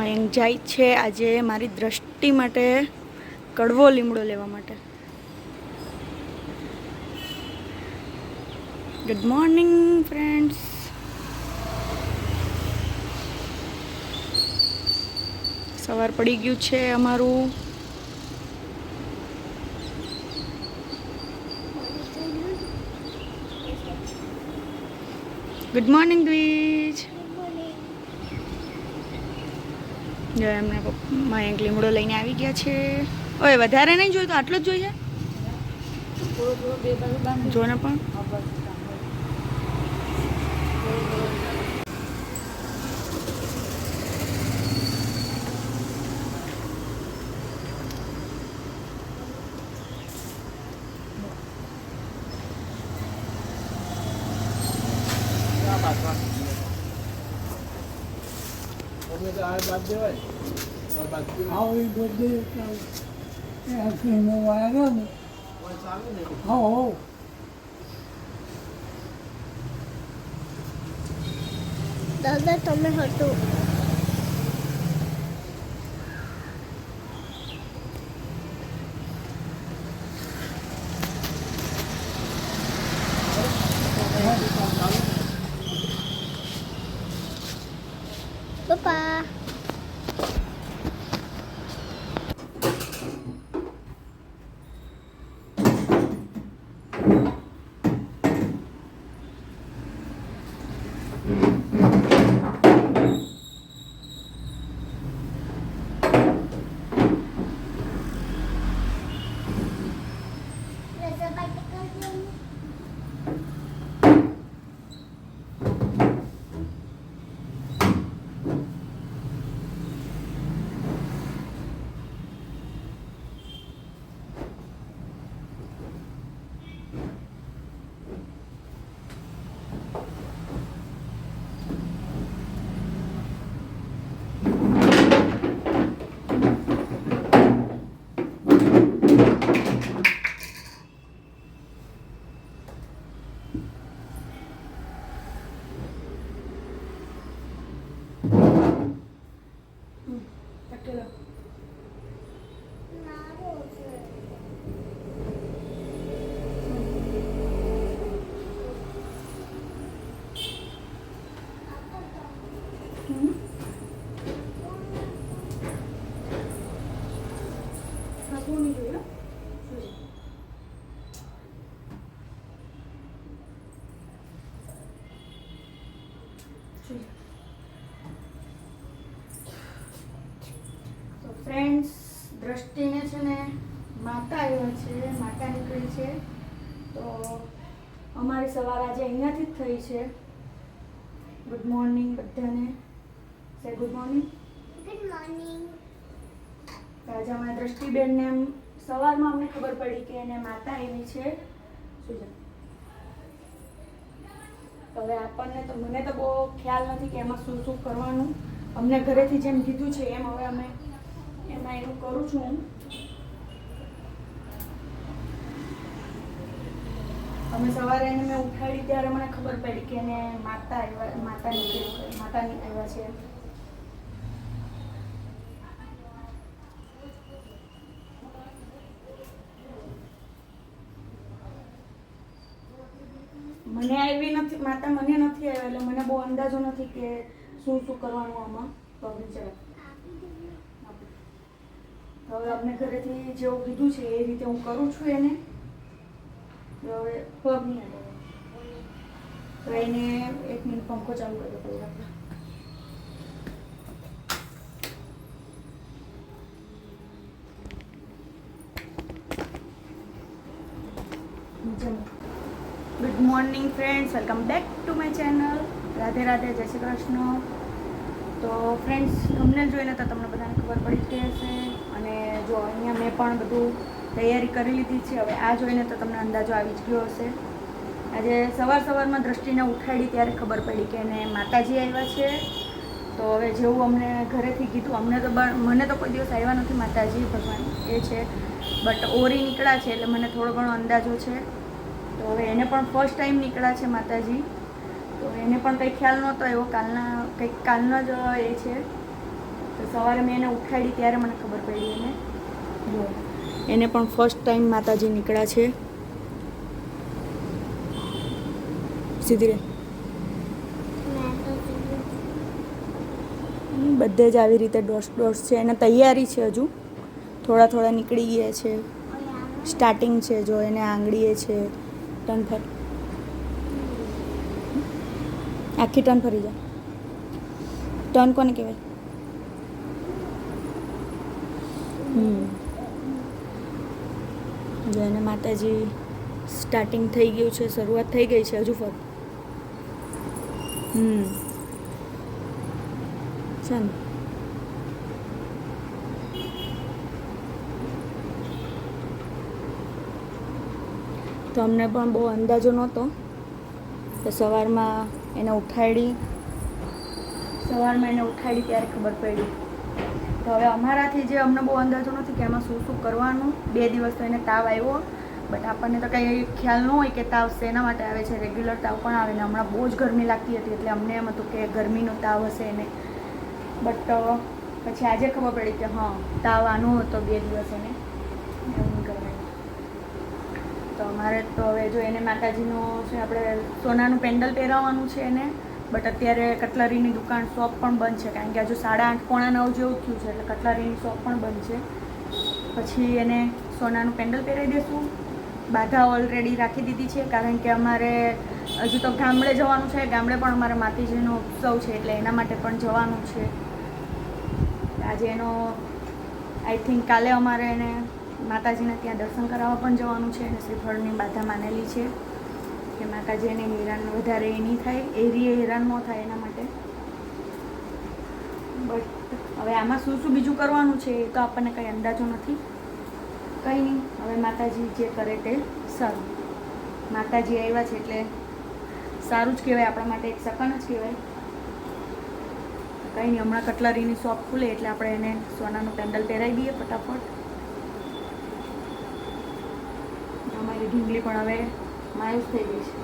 મયંક જાય છે આજે મારી દ્રષ્ટિ માટે કડવો લીમડો લેવા માટે. ગુડ મોર્નિંગ ફ્રેન્ડ્સ સવાર પડી ગયું છે અમારું. ગુડ મોર્નિંગ દ્વિજ એમને એક લીમડો લઈને આવી ગયા છે. ઓય, વધારે નહીં જોયું તો આટલો જ જોઈએ? જો ને પણ આવી બધી ફિલ્મો આવ્યા ને હા હો દાદા તમે હતો પપ્પા તો દ્રષ્ટિને છે ને માતા આવ્યો છે માતા નીકળી છે. તો અમારી સવાર આજે અહીંયાથી જ થઈ છે. ગુડ મોર્નિંગ બધાને. સે ગુડ મોર્નિંગ ગુડ મોર્નિંગ તો આજે અમારા દ્રષ્ટિબેનને એમ સવારમાં અમને ખબર પડી કે એને માતા આવી છે. હવે આપણને તો મને તો બહુ ખ્યાલ નથી કે એમાં શું શું કરવાનું. અમને ઘરેથી જેમ કીધું છે એમ હવે અમે એમાં એનું કરું છું હું. અમે સવારે એને મેં ઉઠાડી ત્યારે મને ખબર પડી કે એને માતા આવ્યા, માતા નીકળી માતા આવ્યા છે. મને આવી નથી, માતા મને નથી આવ્યા, એટલે મને બહુ અંદાજો નથી કે શું શું કરવાનું આમાં. ચલો હવે અમને ઘરેથી જેવું કીધું છે, એ રીતે હું કરું છું એને. હવે પગ નહીં તો એને એક મિનિટ પંખો ચાલુ કરી દો પહેલા. Good morning friends welcome back to my channel Radhe Radhe, Jai Shri Krishna. તો ફ્રેન્ડ્સ તમને જોઈને તો તમને બધાને ખબર પડી જ ગઈ હશે. જો અહીંયા મેં પણ બધું તૈયારી કરી લીધી છે. હવે આ જોઈને તો તમને અંદાજો આવી જ ગયો હશે. આજે સવાર સવારમાં દ્રષ્ટિને ઉઠાડી ત્યારે ખબર પડી કે એને માતાજી આવ્યા છે. તો હવે જેવું અમને ઘરેથી કીધું, અમને તો મને તો કોઈ દિવસ આવ્યા નથી માતાજી, ભગવાન એ છે. બટ ઓરી નીકળ્યા છે એટલે મને થોડો ઘણો અંદાજો છે. તો હવે એને પણ ફર્સ્ટ ટાઈમ નીકળ્યા છે માતાજી. તો એને પણ કંઈ ખ્યાલ નહોતો એવો કાલના, કંઈક કાલનો જ એ છે. તો સવારે મેં એને ઉઠાડી ત્યારે મને ખબર પડી એને. એને પણ ફર્સ્ટ ટાઈમ માતાજી નીકળ્યા છે. સીધી રે. બધે જ આવી રીતે ડોસ ડોસ છે. એને તૈયારી છે હજુ. થોડા થોડા નીકળી ગયા છે. સ્ટાર્ટિંગ છે જો એને આંગળીએ છે. ટર્ન ફર. આખી ટર્ન ફરી જાય ટર્ન કોને કહેવાય? હમ. જો એને માતાજી સ્ટાર્ટિંગ થઈ ગયું છે, શરૂઆત થઈ ગઈ છે હજુ ફર હમ. ને તો અમને પણ બહુ અંદાજો નહોતો તો સવારમાં એને ઉઠાડી, સવારમાં એને ઉઠાડી ત્યારે ખબર પડી. તો હવે અમારાથી જે અમને બહુ અંદાજો નથી કે એમાં શું શું કરવાનું. બે દિવસ તો એને તાવ આવ્યો. બટ આપણને તો કંઈ ખ્યાલ ન હોય કે તાવ શેના માટે આવે છે. રેગ્યુલર તાવ પણ આવે ને હમણાં બહુ જ ગરમી લાગતી હતી એટલે અમને એમ હતું કે ગરમીનો તાવ હશે એને બટ પછી આજે ખબર પડી કે હા, તાવ આનો હતો બે દિવસ એને. તો અમારે તો હવે જો એને માતાજીનું છે, આપણે સોનાનું પેન્ડલ પહેરાવવાનું છે એને. બટ અત્યારે કટલરીની દુકાન શોપ પણ બંધ છે. કારણ કે હજુ સાડા આઠ પોણા નવ જેવું થયું છે, એટલે કટલરીની શોપ પણ બંધ છે. પછી એને સોનાનું પેન્ડલ પહેરાવી દેશું. બાધા ઓલરેડી રાખી દીધી છે, કારણ કે અમારે હજુ તો ગામડે જવાનું છે, ગામડે પણ અમારે માતાજીનો ઉત્સવ છે, એટલે એના માટે પણ જવાનું છે. આજે એનો આઈ થિંક કાલે અમારે એને માતાજીને ત્યાં દર્શન કરાવવા પણ જવાનું છે, અને શ્રીફળની બાધા માનેલી છે. કે માતાજી એને હેરાન વધારે એ નહીં થાય એરીએ હેરાન ન થાય એના માટે. બટ હવે આમાં શું શું બીજું કરવાનું છે એ તો આપણને કંઈ અંદાજો નથી. કંઈ નહીં, હવે માતાજી જે કરે તે સારું. માતાજી આવ્યા છે એટલે સારું જ કહેવાય, આપણા માટે એક સકન જ કહેવાય. કંઈ નહીં, હમણાં કટલરીની શોપ ખુલે એટલે આપણે એને સોનાનું પેન્ડલ પહેરાવી દઈએ ફટાફટ. અમારી ઢીંગલી પણ હવે માયુસ થઈ ગઈ છે.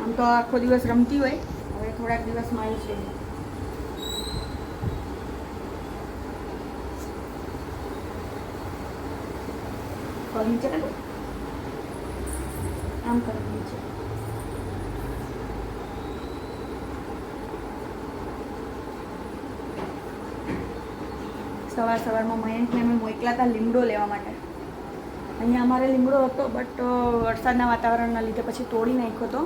આમ તો આખો દિવસ રમતી હોય, હવે થોડાક દિવસ માયુસ થઈ ગઈ નીચે કાઢો. આમ કરો નીચે સવાર સવારમાં મયંકને અમે મોકલા હતા લીમડો લેવા માટે. અહીંયા અમારે લીમડો હતો બટ વરસાદના વાતાવરણના લીધે પછી તોડી નાખ્યો હતો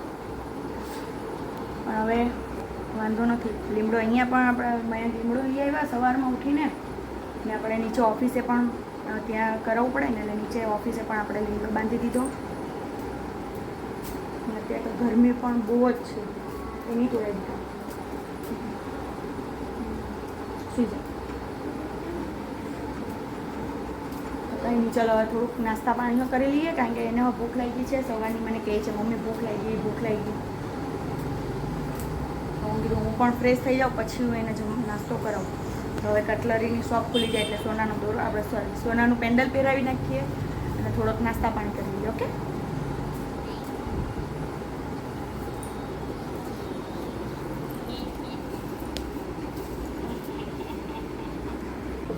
પણ હવે વાંધો નથી. લીમડો અહીંયા પણ આપણે, મેં લીમડો લઈ આવ્યા સવારમાં ઉઠીને. ને આપણે નીચે ઓફિસે પણ ત્યાં કરાવવું પડે ને એટલે નીચે ઓફિસે પણ આપણે લીમડો બાંધી દીધો. અત્યારે તો ગરમી પણ બહુ જ છે. એની તોડાઈ દીધો. સુઈ કંઈ ચલો થોડુંક નાસ્તા પાણીઓ કરી લઈએ, કારણ કે એને ભૂખ લાગી છે. સવારની મને કહે છે, મમ્મી, ભૂખ લાગી ભૂખ લાગી ગઈ હું કીધું, હું પણ ફ્રેશ થઈ જાઉં, પછી હું એને જમ નાસ્તો કરાવું. તો હવે કટલરીની શોપ ખુલી જાય એટલે સોનાનો દોરો આપણે સોરી સોનાનું પેન્ડલ પહેરાવી નાખીએ અને થોડોક નાસ્તા પાણી કરી લઈએ, ઓકે?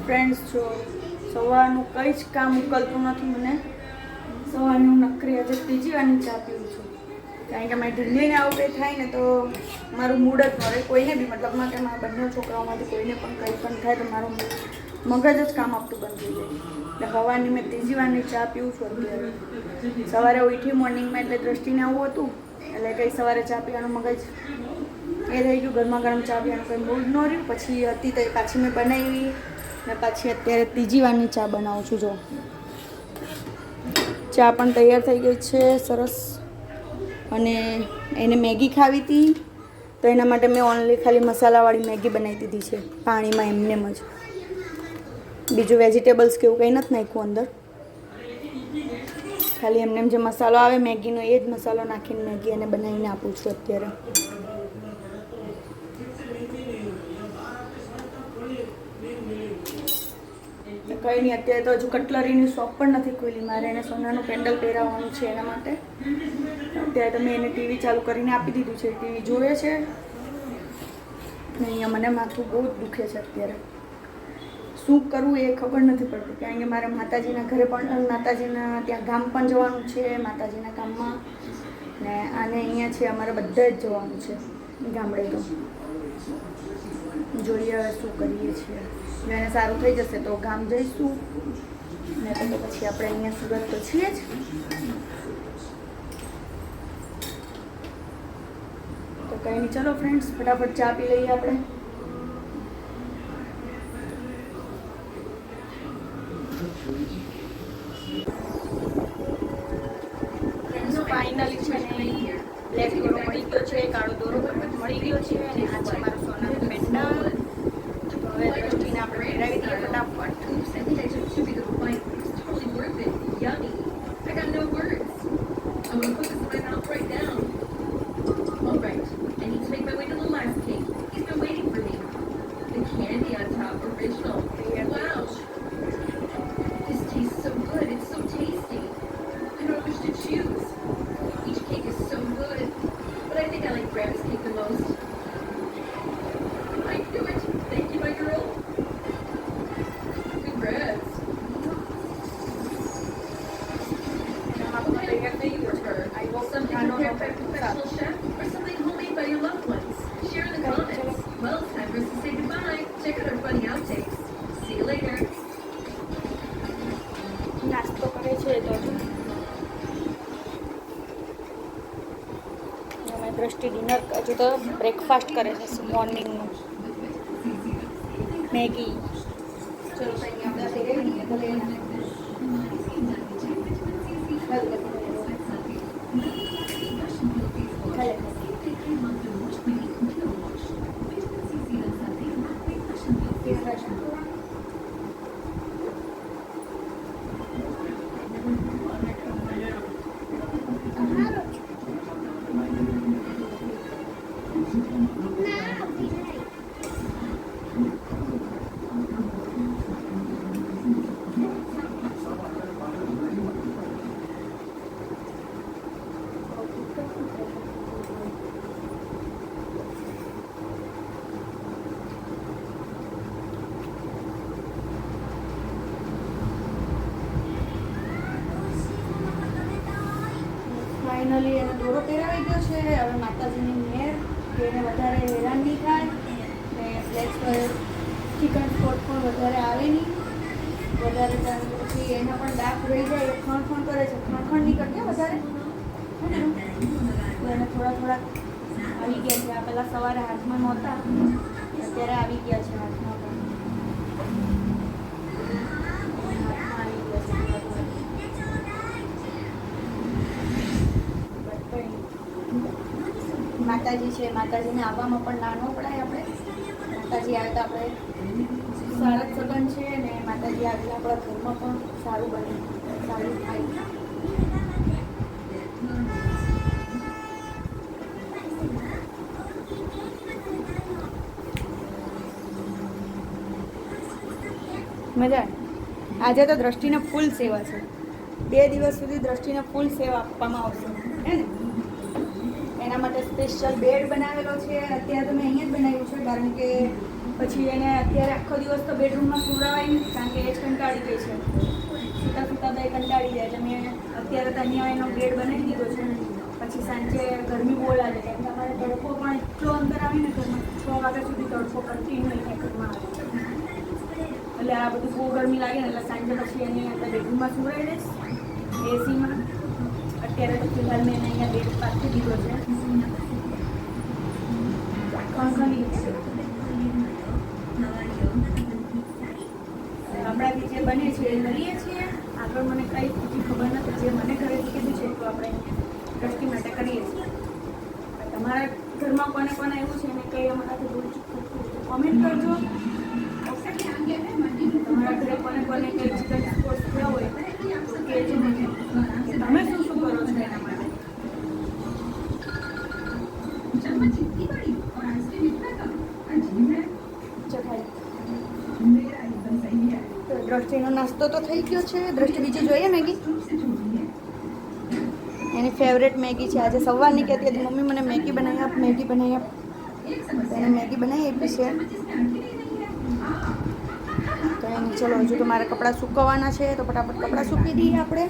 ફ્રેન્ડ્સ જો સવારનું કંઈ જ કામ ઉકલતું નથી મને. સવારની નકરી આજે ત્રીજી વારની ચા પીઉં છું. કારણ કે મારી ઢીલીને આવું કંઈ થાય ને તો મારું મૂડ જ મળે કોઈને બી મતલબમાં કે મારા બંને છોકરાઓમાંથી કોઈને પણ કંઈ પણ થાય તો મારું મગજ જ કામ આપતું બંધ થઈ જાય. એટલે સવારની મેં ત્રીજી વારની ચા પીવું છું અત્યારે. સવારે ઉઠી મોર્નિંગમાં એટલે દ્રષ્ટિને આવું હતું. એટલે કંઈ સવારે ચા પીવાનું મગજ એ થઈ ગયું. ગરમા ગરમ ચા પીવાનું કંઈ મૂડ ન રહ્યું. પછી હતી તો પાછી મેં બનાવી. ને પાછી અત્યારે ત્રીજી વારની ચા બનાવું છું જો. ચા પણ તૈયાર થઈ ગઈ છે, સરસ. અને એને મેગી ખાવી હતી, તો એના માટે મેં ઓનલી ખાલી મસાલાવાળી મેગી બનાવી દીધી છે, પાણીમાં એમનેમ જ. બીજું વેજીટેબલ્સ કે એવું કંઈ નથી નાખ્યું અંદર. ખાલી એમને જે મસાલો આવે, મેગીનો એ જ મસાલો નાખીને મેગી એને બનાવીને આપું છું અત્યારે. કંઈ નહીં, અત્યારે તો હજુ કટલરીની શોપ પણ નથી ખુલી. મારે એને સોનાનું પેન્ડલ પહેરાવવાનું છે એના માટે. અત્યારે તમે એને ટીવી ચાલુ કરીને આપી દીધું છે. ટીવી જોવે છે. ને અહીંયા મને માથું બહુ જ દુખે છે અત્યારે. શું કરવું એ ખબર નથી પડતી કે મારે માતાજીના ઘરે પણ માતાજીના ત્યાં ગામ પણ જવાનું છે, માતાજીના ગામમાં. ને આને અહીંયા છે, અમારે બધા જ જવાનું છે ગામડે તો. જોઈએ હવે શું કરીએ છીએ. એને સારું થઈ જશે તો ગામ જઈશું. ને તો પછી આપણે અહીંયા સુરત તો છીએ જ. તો કંઈ નહીં, ચલો ફ્રેન્ડ્સ ફટાફટ ચા પી લઈએ આપણે. ડિનર હજુ તો બ્રેકફાસ્ટ કરે છે મોર્નિંગનું મેગી. ચલો તો અહીંયા આપણે થઈ ગઈ ને ભલે એના. ખાલે. ના વિનય ફાઇનલી એને દોરો પહેરાવી ગયો છે હવે માતાજીની મેર કે એને વધારે હેરાન નહીં થાય ને ફ્લેક્સ પર ચિકન સ્પોટ પણ વધારે આવે નહીં. વધારે પછી એના પણ દાંત રહી જાય ખણ ખણ કરે છે. ખણ ખણ નહીં કરતી વધારે. એને થોડા થોડા આવી ગયા છે. આ પહેલાં સવારે હાથમાં નહોતા. અત્યારે આવી ગયા છે હાથમાં પણ. હાથમાં આવી ગયા છે. માતાજી છે. માતાજીને આવવામાં પણ ના ન પડાય માતાજી આવે તો આપણે. સારા સગન છે ને માતાજી આવે આપણા ઘરમાં પણ સારું બને. સારું થાય. મજા આજે તો દ્રષ્ટિને ફૂલ સેવા છે. બે દિવસ સુધી દ્રષ્ટિને ફૂલ સેવા આપવામાં આવશે. હે એના માટે સ્પેશિયલ બેડ બનાવેલો છે અત્યારે તો મેં અહીંયા જ બનાવ્યું છે કારણ કે પછી એને અત્યારે આખો દિવસ તો બેડરૂમમાં સુવડાવાય નહીં કારણ કે એ જ કંટાળી ગઈ છે. સૂતા સૂતા બે કંટાળી જાય. એટલે મેં અત્યારે તો અહીંયા એનો બેડ બનાવી દીધો છે. પછી સાંજે ગરમી બહુ લાગે કેમ કે અમારે તડકો પણ એટલો અંદર આવે ને ઘરમાં છ વાગ્યા સુધી તડકો કરતી નહીં ઘરમાં. એટલે આ બધું બહુ ગરમી લાગે ને, એટલે સાંજે પછી એને અંદર બેડરૂમમાં સુવડાવી દઈશ. એસીમાં અત્યારે તો ફિલહાલ મેં અહીંયા બેડ પાસે દીધો છે. આપણાથી જે બને છે એ કરીએ છીએ. આગળ મને કંઈ બીજી ખબર નથી. જે મને ઘરેથી કીધું છે તો આપણે દ્રષ્ટિ માટે કરીએ છીએ. તમારા ઘરમાં કોને કોને એવું છે ને કંઈ અમારાથી તો કોમેન્ટ કરજો. તમારા ઘરે કોને કોને કંઈ ચિકન સ્પોર્ટ્સ હોય તમે શું શું કરો છો એના માટે? દ્રષ્ટિનો નાસ્તો તો થઈ ગયો છે. દ્રષ્ટિ બીજી જોઈએ, મેગી? એની ફેવરેટ મેગી છે. આજે સવારની કહેતી હતી, મમ્મી, મને મેગી બનાવી આપ, મેગી બનાવી આપ. એને મેગી બનાવી આપી છે. તો એની, ચલો, હજુ તો મારે કપડાં સૂકવવાના છે, તો ફટાફટ કપડાં સૂકી દઈએ આપણે.